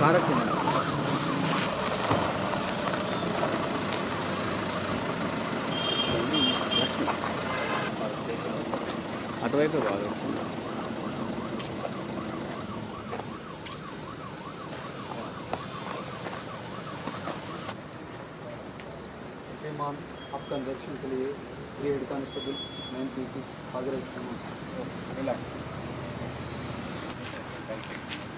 भारत के नाम। అటువైపు బాగా వస్తుంది के लिए three head constables nine PCs Agra relax thank you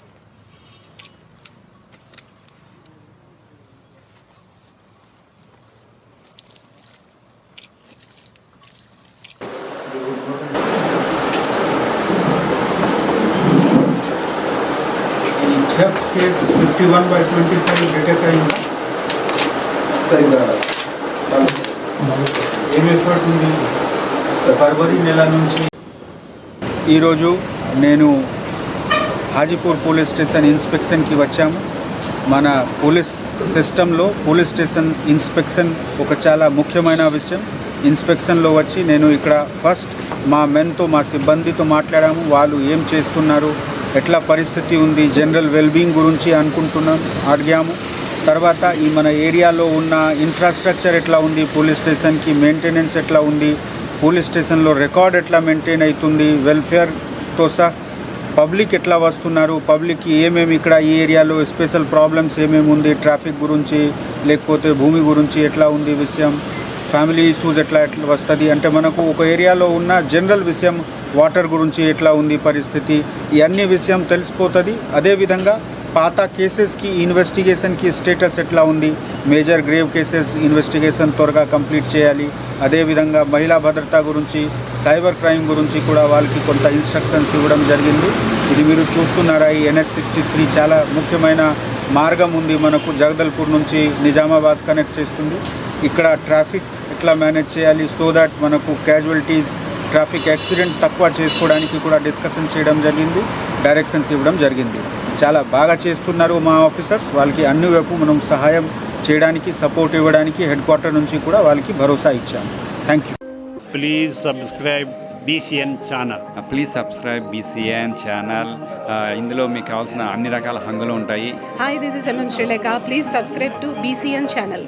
theft case fifty one by twenty five detect అయిందా సరిగ్గా ఏం ఎఫర్ట్ ఉంది? ఫిబ్రవరి నెల నుంచి ఈరోజు నేను హాజీపూర్ పోలీస్ స్టేషన్ ఇన్స్పెక్షన్కి వచ్చాము. మన పోలీస్ సిస్టంలో పోలీస్ స్టేషన్ ఇన్స్పెక్షన్ ఒక చాలా ముఖ్యమైన విషయం. ఇన్స్పెక్షన్లో వచ్చి నేను ఇక్కడ ఫస్ట్ మా మెన్తో మా సిబ్బందితో మాట్లాడాము. వాళ్ళు ఏం చేస్తున్నారు ఎట్లా పరిస్థితి ఉంది జనరల్ వెల్బీయింగ్ గురించి అనుకుంటున్నాం అడిగాము తర్వాత ఈ మన ఏరియాలో ఉన్న ఇన్ఫ్రాస్ట్రక్చర్ ఎట్లా ఉంది పోలీస్ స్టేషన్కి మెయింటెనెన్స్ ఎట్లా ఉంది పోలీస్ స్టేషన్లో రికార్డ్ ఎట్లా మెయింటైన్ అవుతుంది వెల్ఫేర్తో సహా పబ్లిక్ ఎట్లా వస్తున్నారు పబ్లిక్కి ఏమేమి ఇక్కడ ఈ ఏరియాలో స్పెషల్ ప్రాబ్లమ్స్ ఏమేమి ఉంది ట్రాఫిక్ గురించి లేకపోతే భూమి గురించి ఎట్లా ఉంది విషయం ఫ్యామిలీ ఇష్యూస్ ఎట్లా ఎట్లా వస్తుంది? అంటే మనకు ఒక ఏరియాలో ఉన్న జనరల్ విషయం వాటర్ గురించి ఎట్లా ఉంది పరిస్థితి ఇవన్నీ విషయం తెలిసిపోతుంది. అదేవిధంగా పాత కేసెస్కి ఇన్వెస్టిగేషన్కి స్టేటస్ ఎట్లా ఉంది? మేజర్ గ్రేవ్ కేసెస్ ఇన్వెస్టిగేషన్ త్వరగా కంప్లీట్ చేయాలి. అదేవిధంగా మహిళా భద్రత గురించి సైబర్ క్రైమ్ గురించి కూడా వాళ్ళకి కొంత ఇన్స్ట్రక్షన్స్ ఇవ్వడం జరిగింది. ఇది మీరు చూస్తున్నారా? ఈ ఎన్హెచ్ సిక్స్టీ త్రీ చాలా ముఖ్యమైన మార్గం ఉంది మనకు. జగదల్పూర్ నుంచి నిజామాబాద్ కనెక్ట్ చేస్తుంది. ఇక్కడ ట్రాఫిక్ ఎట్లా మేనేజ్ చేయాలి? సో దాట్ మనకు క్యాజువల్టీస్ ట్రాఫిక్ యాక్సిడెంట్ తక్కువ చేసుకోవడానికి కూడా డిస్కషన్ చేయడం జరిగింది. డైరెక్షన్స్ ఇవ్వడం జరిగింది. చాలా బాగా చేస్తున్నారు మా ఆఫీసర్స్ వాళ్ళకి అన్ని వైపు మనం సహాయం చేయడానికి సపోర్ట్ ఇవ్వడానికి హెడ్ క్వార్టర్ నుంచి కూడా వాళ్ళకి భరోసా ఇచ్చాము thank you please subscribe BCN channel please subscribe BCN channel ఇందులో మీకు కావాల్సిన అన్ని రకాల హంగులు ఉంటాయి. This is MM Sri Lanka. Please subscribe to BCN channel.